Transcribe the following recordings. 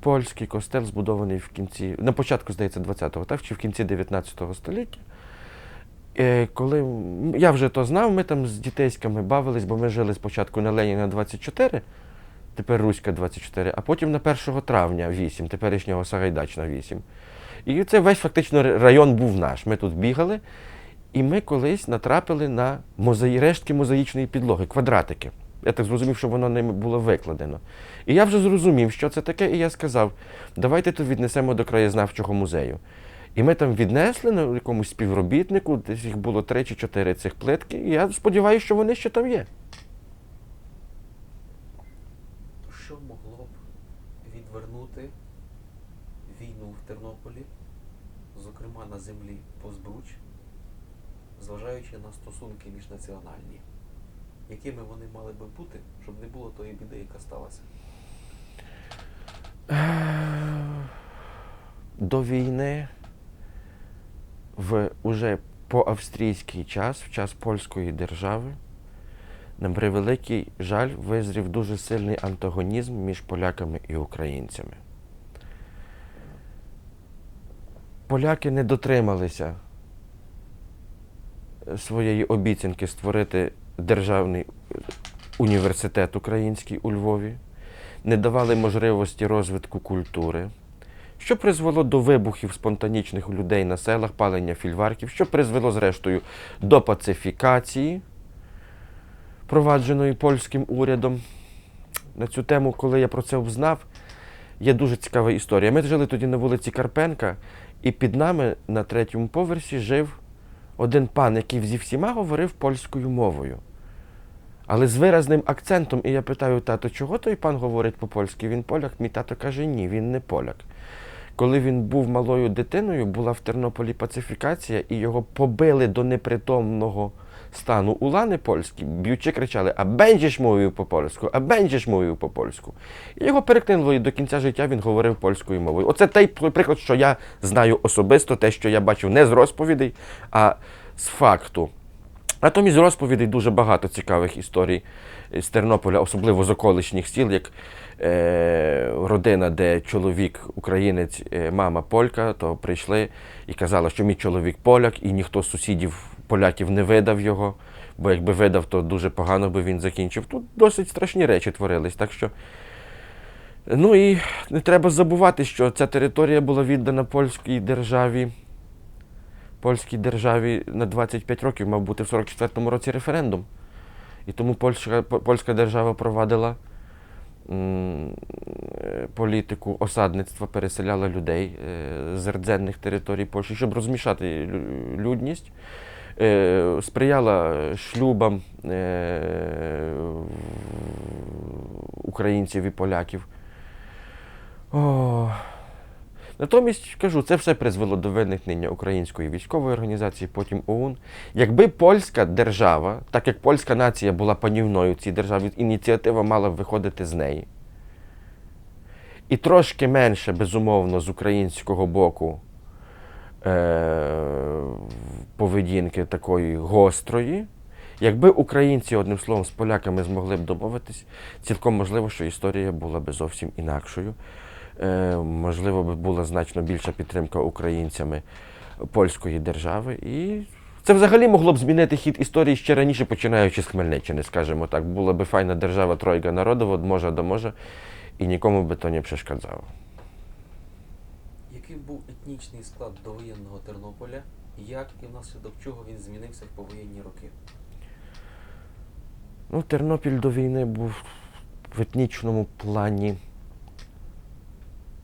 польський костел, збудований в кінці, на початку, здається, 20-го, так, чи в кінці 19 століття. Е, Коли я вже то знав, ми там з дітейськами бавились, бо ми жили спочатку на Леніна 24, тепер Руська 24, а потім на 1 травня 8, теперішнього Сагайдачна 8. І це весь фактично район був наш. Ми тут бігали, і ми колись натрапили на мозаї, рештки мозаїчної підлоги, квадратики. Я так зрозумів, що воно ними було викладено. І я вже зрозумів, що це таке, і я сказав: давайте то віднесемо до краєзнавчого музею. І ми там віднесли на якомусь співробітнику, десь їх було три чи чотири цих плитки, і я сподіваюся, що вони ще там є. Що могло б відвернути війну в Тернополі, зокрема на землі Позбруч, зважаючи на стосунки міжнаціональні? Якими вони мали би бути, щоб не було тої біди, яка сталася? До війни в уже по-австрійський час, в час польської держави, на превеликий жаль, визрів дуже сильний антагонізм між поляками і українцями. Поляки не дотрималися своєї обіцянки створити державний університет український у Львові, не давали можливості розвитку культури, що призвело до вибухів спонтанічних людей на селах, палення фільварків, що призвело, зрештою, до пацифікації, провадженої польським урядом. На цю тему, коли я про це взнав, є дуже цікава історія. Ми жили тоді на вулиці Карпенка, і під нами на третьому поверсі жив один пан, який зі всіма говорив польською мовою. Але з виразним акцентом, і я питаю, тато, чого той пан говорить по-польськи? Він поляк? Мій тато каже, ні, він не поляк. Коли він був малою дитиною, була в Тернополі пацифікація, і його побили до непритомного стану улани польські, б'ючи кричали: А бенджеш мовою по-польську, а бенджеш мовою по-польську. І його переклинуло, і до кінця життя він говорив польською мовою. Оце той приклад, що я знаю особисто, те, що я бачив не з розповідей, а з факту. Натомість розповідей дуже багато цікавих історій з Тернополя, особливо з околишніх сіл, як е, родина, де чоловік українець, е, мама полька, то прийшли і казали, що мій чоловік поляк, і ніхто з сусідів поляків не видав його, бо якби видав, то дуже погано би він закінчив. Тут досить страшні речі творились. Так що, ну і не треба забувати, що ця територія була віддана польській державі польській державі на 25 років мав бути в 44-му році референдум. І тому польська, польська держава провадила м, е, політику осадництва, переселяла людей е, з rdzenних територій Польщі, щоб розмішати людність. Е, Сприяла шлюбам українців і поляків. О, Натомість кажу, це все призвело до виникнення української військової організації, потім ОУН. Якби польська держава, так як польська нація була панівною в цій державі, ініціатива мала б виходити з неї. І трошки менше, безумовно, з українського боку е- поведінки такої гострої. Якби українці, одним словом, з поляками змогли б домовитись, цілком можливо, що історія була б зовсім інакшою. Е, можливо, була значно більша підтримка українцями польської держави. І це взагалі могло б змінити хід історії ще раніше, починаючи з Хмельниччини, скажімо так. Була би файна держава Тройка народу, від можа до можа, і нікому би то не перешкоджало. Яким був етнічний склад довоєнного Тернополя, як і внаслідок чого він змінився в повоєнні роки? Ну, Тернопіль до війни був в етнічному плані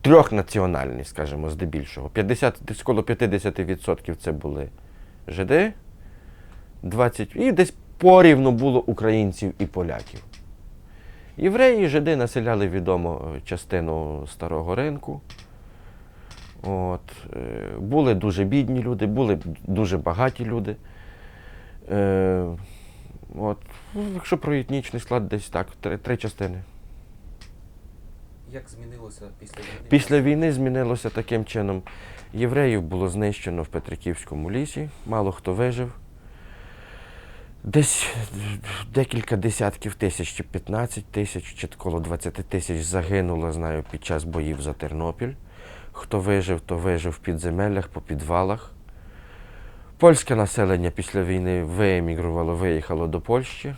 трьохнаціональний, скажімо, здебільшого. 50, десь коло 50% це були жиди, 20, і десь порівну було українців і поляків. Євреї і жиди населяли відомо частину старого ринку. От, е, були дуже бідні люди, були дуже багаті люди. Е, от, якщо про етнічний склад, десь так, три, три частини. Як змінилося після війни? Після війни змінилося таким чином. Євреїв було знищено в Петриківському лісі, мало хто вижив. Десь декілька десятків тисяч, чи 15 тисяч, чи коло 20 тисяч загинуло, знаю, під час боїв за Тернопіль. Хто вижив, то вижив в підземеллях, по підвалах. Польське населення після війни виемігрувало, виїхало до Польщі.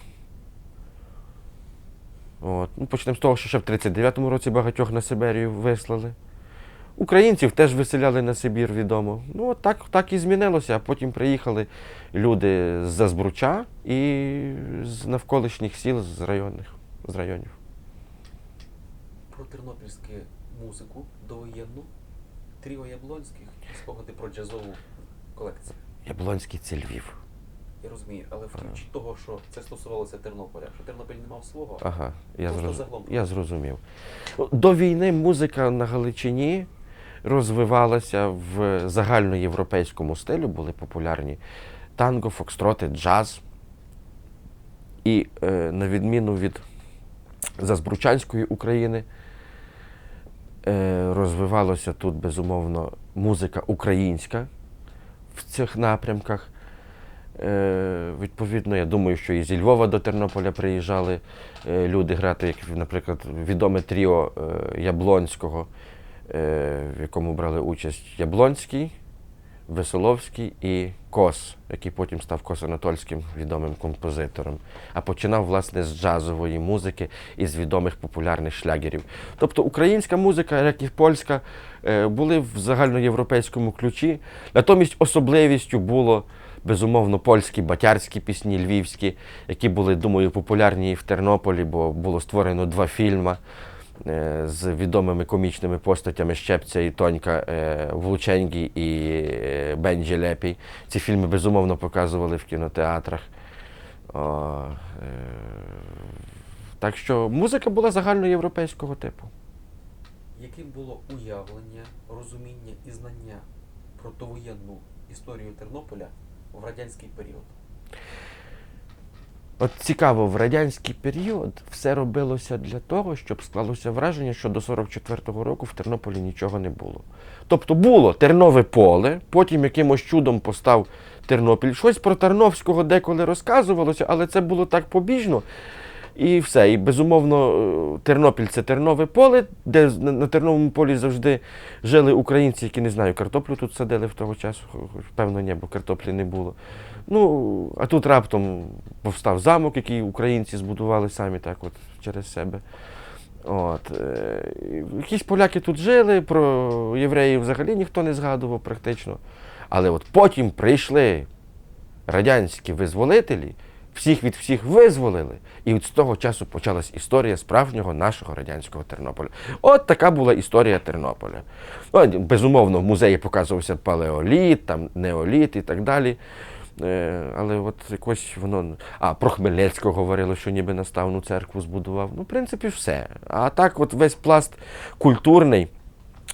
От. Ну, почнемо з того, що ще в 39-му році багатьох на Сибирію вислали. Українців теж виселяли на Сибір, відомо. Ну, от так, так і змінилося, а потім приїхали люди з Збруча і з навколишніх сіл, з районних, з районів. Про тернопільську музику довоєнну, тріо Яблонських спогади про джазову колекцію. Яблонський це Львів. Я розумію, але в ключі того, що це стосувалося Тернополя, що Тернопіль не мав свого, Ага, я, зроз... загалом. я зрозумів. До війни музика на Галичині розвивалася в загальноєвропейському стилі, були популярні танго, фокстроти, джаз. І е, на відміну від Зазбручанської України, е, розвивалася тут, безумовно, музика українська в цих напрямках. Е, відповідно, я думаю, що і зі Львова до Тернополя приїжджали е, люди грати, як, наприклад, відоме тріо е, Яблонського, в якому брали участь Яблонський, Веселовський і Кос, який потім став Кос-Анатольським відомим композитором. А починав, власне, з джазової музики і з відомих популярних шлягерів. Тобто українська музика, як і польська, е, були в загальноєвропейському ключі. Натомість особливістю було безумовно польські батярські пісні, львівські, які були, думаю, популярні і в Тернополі, бо було створено два фільми з відомими комічними постатями Щепця і Тонька е, Влученгі і е, Бенджі Лепій. Ці фільми безумовно показували в кінотеатрах. Е, так що музика була загальноєвропейського типу. яким було уявлення, розуміння і знання про довоєнну історію Тернополя в радянський період? От цікаво, в радянський період все робилося для того, щоб склалося враження, що до 44-го року в Тернополі нічого не було. Тобто було Тернове поле, потім якимось чудом постав Тернопіль. Щось про Тарновського деколи розказувалося, але це було так побіжно. І все. І безумовно, е, Тернопіль це Тернове поле, де на Терновому полі завжди жили українці, які не знаю, картоплю тут садили в того часу, хоч, певно, ні, бо картоплі не було. Ну, а тут раптом повстав замок, який українці збудували самі так от через себе. От. е, Якісь поляки тут жили, про євреїв взагалі ніхто не згадував практично. Але от потім прийшли радянські визволителі, всіх від всіх визволили. І от з того часу почалась історія справжнього нашого радянського Тернополя. От така була історія Тернополя. Ну, безумовно, в музеї показувався палеоліт, там неоліт і так далі. Е, Але от якось воно. А про Хмельницького говорили, що ніби наставну церкву збудував. Ну, в принципі, все. А так, от весь пласт культурний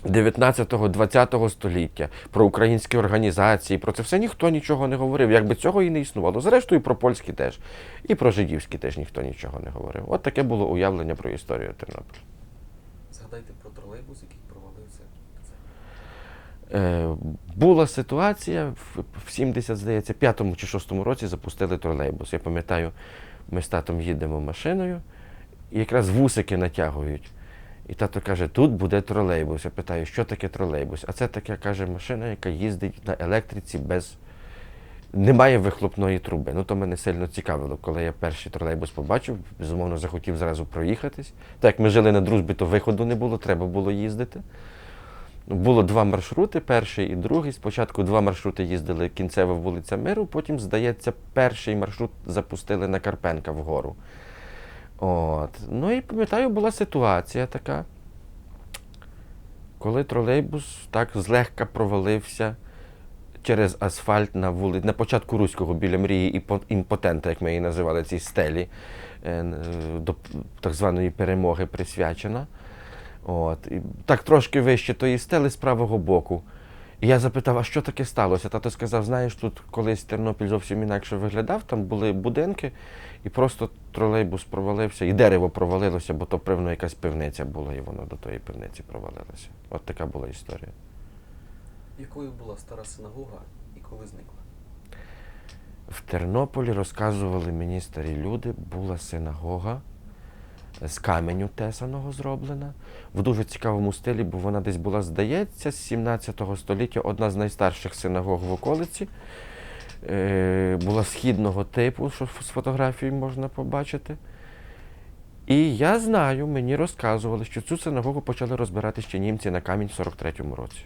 19-20 століття, про українські організації, про це все ніхто нічого не говорив. Якби цього і не існувало. Зрештою, про польські теж. І про жидівські теж ніхто нічого не говорив. От таке було уявлення про історію Тернополя. Згадайте про тролейбус, який провалився. Е, була ситуація в, в 70, здається, п'ятому чи шостому році запустили тролейбус. Я пам'ятаю, ми з татом їдемо машиною, і якраз вусики натягують. І тато каже, тут буде тролейбус. Я питаю, що таке тролейбус? А це така каже машина, яка їздить на електриці без. Немає вихлопної труби. Ну то мене сильно цікавило, коли я перший тролейбус побачив, безумовно, захотів зразу проїхатись. Так як ми жили на дружбі, то виходу не було, треба було їздити. Було два маршрути, перший і другий. Спочатку два маршрути їздили кінцева вулиця Миру, потім, здається, перший маршрут запустили на Карпенка вгору. От. Ну і пам'ятаю, була ситуація така, коли тролейбус так злегка провалився через асфальт на вулиці, на початку Руського біля мрії імпотента, як ми її називали, цій стелі, е, е, до так званої перемоги присвячена. От. І так трошки вище тої стели з правого боку. І я запитав, а що таке сталося? Тато сказав, знаєш, тут колись Тернопіль зовсім інакше виглядав, там були будинки, і просто тролейбус провалився, і дерево провалилося, бо то певно якась пивниця була, і воно до тої пивниці провалилося. От така була історія. Якою була стара синагога і коли зникла? В Тернополі розказували мені старі люди, була синагога з каменю тесаного зроблена в дуже цікавому стилі, бо вона десь була, здається, з 17 століття, одна з найстарших синагог в околиці. Е, була східного типу, що з фотографії можна побачити. І я знаю, мені розказували, що цю синагогу почали розбирати ще німці на камінь в 43-му році.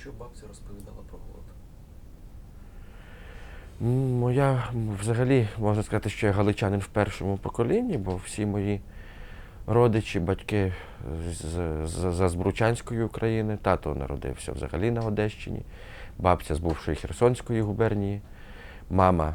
Що бабця розповідала про голод? Моя взагалі можна сказати, що я галичанин в першому поколінні, бо всі мої родичі, батьки з, з, з Збручанської України, тато народився взагалі на Одещині, бабця з бувшої Херсонської губернії, мама